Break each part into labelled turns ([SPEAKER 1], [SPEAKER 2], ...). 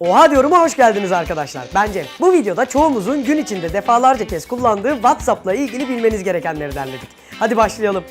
[SPEAKER 1] Oha diyorum'a hoş geldiniz arkadaşlar. Bence bu videoda çoğumuzun gün içinde defalarca kez kullandığı WhatsApp'la ilgili bilmeniz gerekenleri derledik. Hadi başlayalım.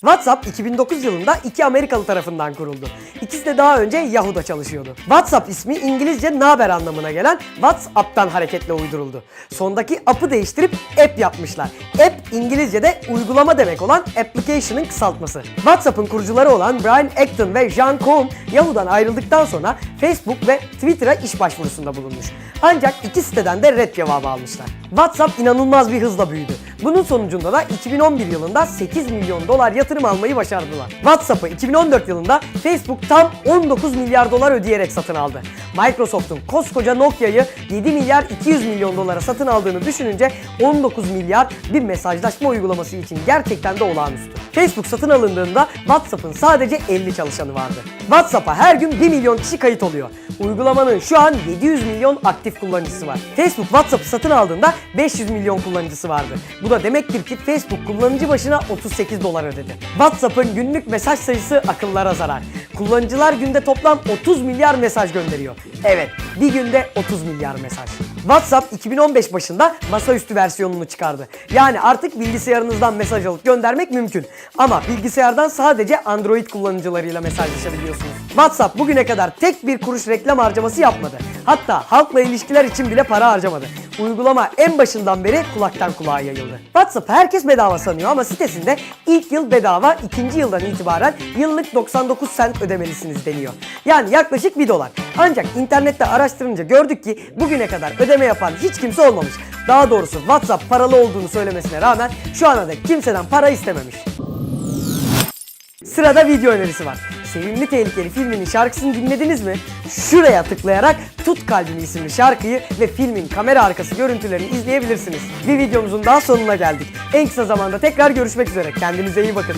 [SPEAKER 1] WhatsApp 2009 yılında iki Amerikalı tarafından kuruldu. İkisi de daha önce Yahoo'da çalışıyordu. WhatsApp ismi İngilizce naber anlamına gelen WhatsApp'tan hareketle uyduruldu. Sondaki app'ı değiştirip app yapmışlar. App İngilizce'de uygulama demek olan application'ın kısaltması. WhatsApp'ın kurucuları olan Brian Acton ve John Cohn Yahoo'dan ayrıldıktan sonra Facebook ve Twitter'a iş başvurusunda bulunmuş. Ancak iki siteden de red cevabı almışlar. WhatsApp inanılmaz bir hızla büyüdü. Bunun sonucunda da 2011 yılında 8 milyon dolar yatırım almayı başardılar. WhatsApp'ı 2014 yılında Facebook tam 19 milyar dolar ödeyerek satın aldı. Microsoft'un koskoca Nokia'yı 7 milyar 200 milyon dolara satın aldığını düşününce 19 milyar bir mesajlaşma uygulaması için gerçekten de olağanüstü. Facebook satın alındığında WhatsApp'ın sadece 50 çalışanı vardı. WhatsApp'a her gün 1 milyon kişi kayıt oluyor. Uygulamanın şu an 700 milyon aktif kullanıcısı var. Facebook WhatsApp'ı satın aldığında 500 milyon kullanıcısı vardı. Bu da demektir ki Facebook kullanıcı başına 38 dolar ödedi. WhatsApp'ın günlük mesaj sayısı akıllara zarar. Kullanıcılar günde toplam 30 milyar mesaj gönderiyor. Evet, bir günde 30 milyar mesaj. WhatsApp 2015 başında masaüstü versiyonunu çıkardı. Yani artık bilgisayarınızdan mesaj alıp göndermek mümkün. Ama bilgisayardan sadece Android kullanıcılarıyla mesajlaşabiliyorsunuz. WhatsApp bugüne kadar tek bir kuruş reklam harcaması yapmadı. Hatta halkla ilişkiler için bile para harcamadı. Uygulama en başından beri kulaktan kulağa yayıldı. WhatsApp herkes bedava sanıyor ama sitesinde ilk yıl bedava, ikinci yıldan itibaren yıllık 99 cent ödemelisiniz deniyor. Yani yaklaşık 1 dolar. Ancak internette araştırınca gördük ki bugüne kadar ödeme yapan hiç kimse olmamış. Daha doğrusu WhatsApp paralı olduğunu söylemesine rağmen şu ana dek kimseden para istememiş. Sırada video önerisi var. Sevimli Tehlikeli filminin şarkısını dinlediniz mi? Şuraya tıklayarak Tut Kalbimi isimli şarkıyı ve filmin kamera arkası görüntülerini izleyebilirsiniz. Bir videomuzun daha sonuna geldik. En kısa zamanda tekrar görüşmek üzere. Kendinize iyi bakın.